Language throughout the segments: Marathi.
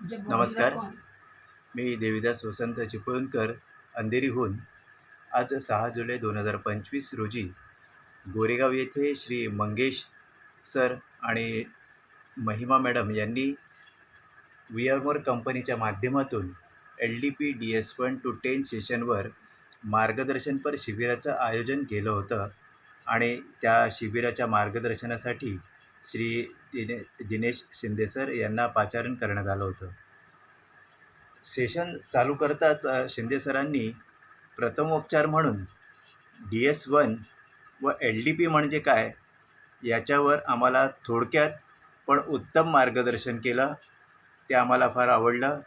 नमस्कार. मी देविदास वसंत चिपळूणकर अंधेरीहून. आज सहा जुलै दोन हजार पंचवीस रोजी गोरेगाव येथे श्री मंगेश सर आणि महिमा मॅडम यांनी वी आर मोर कंपनीच्या माध्यमातून L D P D S one two ten सेशनवर मार्गदर्शनपर शिबिराचं आयोजन केलं होतं आणि त्या शिबिराच्या मार्गदर्शनासाठी श्री दिने दिनेश शिंदे सर यांना पाचारण करण्यात आलं होतं. सेशन चालू करताच शिंदे सरांनी प्रथमोपचार म्हणून डी एस वन व एल डी पी म्हणजे काय याच्यावर आम्हाला थोडक्यात पण उत्तम मार्गदर्शन केलं. ते आम्हाला फार आवडलं.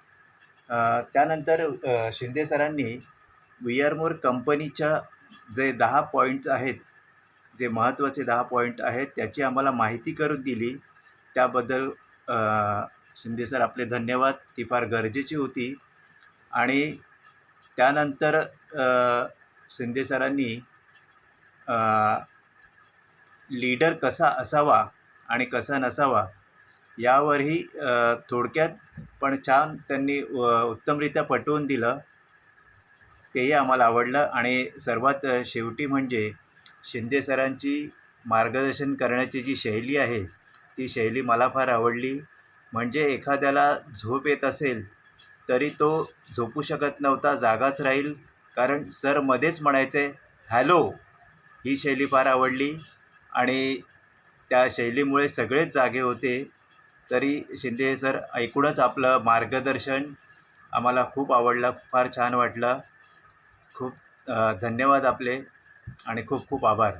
त्यानंतर शिंदे सरांनी वी आर मोर कंपनीच्या जे दहा पॉईंट्स आहेत जे महत्त्वाचे दहा पॉईंट आहेत त्याची आम्हाला माहिती करून दिली. त्याबद्दल शिंदे सर आपले धन्यवाद. ती फार गरजेची होती. आणि त्यानंतर शिंदे सरांनी लीडर कसा असावा आणि कसा नसावा यावरही थोडक्यात पण छान त्यांनी उत्तमरित्या पटवून दिलं. तेही आम्हाला आवडलं. आणि सर्वात शेवटी म्हणजे शिंदे सरांची मार्गदर्शन करण्याची जी शैली आहे ती शैली मला फार आवडली. म्हणजे एखाद्याला झोप येत असेल तरी तो झोपू शकत नव्हता जागाच राहील. कारण सर मध्येच म्हणायचे हॅलो ही शैली फार आवडली. आणि त्या शैलीमुळे सगळेच जागे होते. तरी शिंदे सर ऐकूनच आपलं मार्गदर्शन आम्हाला खूप आवडलं फार छान वाटलं. खूप धन्यवाद आपले. आणि खूप खूप आभार.